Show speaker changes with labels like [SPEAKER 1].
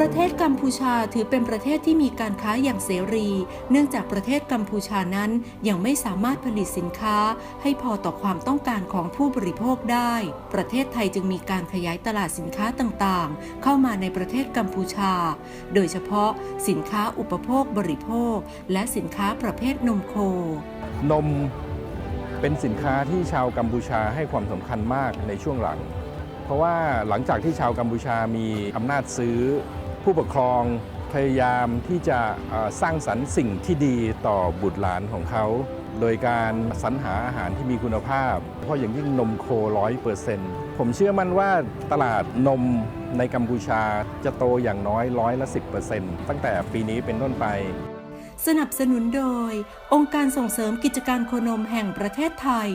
[SPEAKER 1] ประเทศกัมพูชาถือเป็นประเทศที่มีการค้าอย่างเสรี เนื่องจากประเทศกัมพูชานั้นยังไม่สามารถผลิตสินค้า ให้พอต่อความต้องการของผู้บริโภคได้ ประเทศไทยจึงมีการขยายตลาดสินค้าต่างๆ เข้ามาในประเทศกัมพูชา โดยเฉพาะสินค้าอุปโภคบริโภค และสินค้าประเภทนมโค
[SPEAKER 2] นมเป็นสินค้าที่ชาวกัมพูชาให้ความสำคัญมากในช่วงหลังเพราะว่าหลังจากที่ชาวกัมพูชามีอำนาจซื้อ ผู้ปกครองพยายามที่จะสร้างสรรค์สิ่งที่ดีต่อบุตรหลานของเขา โดยการสรรหาอาหารที่มีคุณภาพ เพราะอย่างยิ่งนมโคร้อยเปอร์เซ็นต์ผมเชื่อมั่นว่าตลาดนมในกัมพูชาจะโตอย่างน้อยร้อยละ10%ตั้งแต่ปีนี้เป็นต้นไป
[SPEAKER 1] สนับสนุนโดย องค์การส่งเสริมกิจการโคนมแห่งประเทศไทย